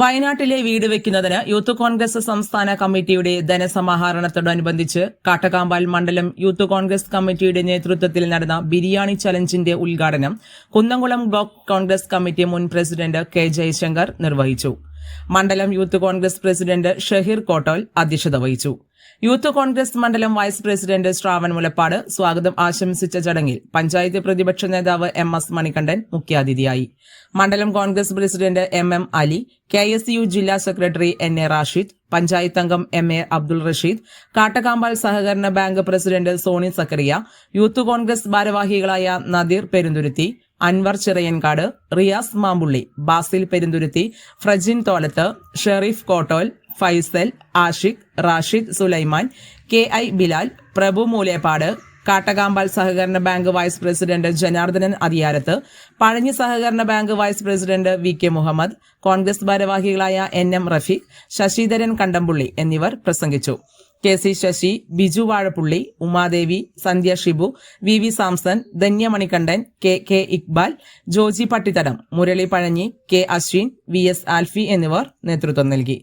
വയനാട്ടിലെ വീട് വെക്കുന്നതിന് യൂത്ത് കോൺഗ്രസ് സംസ്ഥാന കമ്മിറ്റിയുടെ ധനസമാഹരണത്തോടനുബന്ധിച്ച് കാട്ടക്കാമ്പാൽ മണ്ഡലം യൂത്ത് കോൺഗ്രസ് കമ്മിറ്റിയുടെ നേതൃത്വത്തിൽ നടന്ന ബിരിയാണി ചലഞ്ചിന്റെ ഉദ്ഘാടനം കുന്നംകുളം ബ്ലോക്ക് കോൺഗ്രസ് കമ്മിറ്റി മുൻ പ്രസിഡന്റ് കെ ജയശങ്കർ നിർവഹിച്ചു. മണ്ഡലം യൂത്ത് കോൺഗ്രസ് പ്രസിഡന്റ് ഷഹീർ കോട്ടോൽ അധ്യക്ഷത വഹിച്ചു. യൂത്ത് കോൺഗ്രസ് മണ്ഡലം വൈസ് പ്രസിഡന്റ് ശ്രാവൺ മുലപ്പാട് സ്വാഗതം ആശംസിച്ച ചടങ്ങിൽ പഞ്ചായത്ത് പ്രതിപക്ഷ നേതാവ് എം എസ് മണികണ്ഠൻ മുഖ്യാതിഥിയായി. മണ്ഡലം Congress president M M Ali K S U ജില്ലാ secretary N A Rashid panchayat അംഗം എം എ അബ്ദുൾ റഷീദ് കാട്ടകാമ്പാൽ സഹകരണ bank president Sony Zachariah youth Congress ഭാരവാഹികളായ നദീർ പെരുന്തുരുത്തി അൻവർ ചിറയൻകാട് റിയാസ് മാമ്പുള്ളി ബാസിൽ പെരുന്തുരുത്തി ഫ്രജിൻ തോലത്ത് ഷെറീഫ് കോട്ടോൽ ഫൈസൽ ആഷിഖ് റാഷിദ് സുലൈമാൻ കെ ഐ ബിലാൽ പ്രഭു മൂലേപ്പാട് കാട്ടകാമ്പാൽ സഹകരണ bank vice president Janardanan Athiyarath Pazhanji സഹകരണ bank vice president V K Muhammad Congress ഭാരവാഹികളായ N M Rafeeq Sasidharan Kandampully എന്നിവർ പ്രസംഗിച്ചു. K C Sasi Biju Vazhappully Umadevi Sandhya Shibu V V Samson Dhanyamanikandan K K Iqbal Joji Pattithadam Murali Pazhanji K Ashwin V S Alfie എന്നിവർ നേതൃത്വം നൽകി.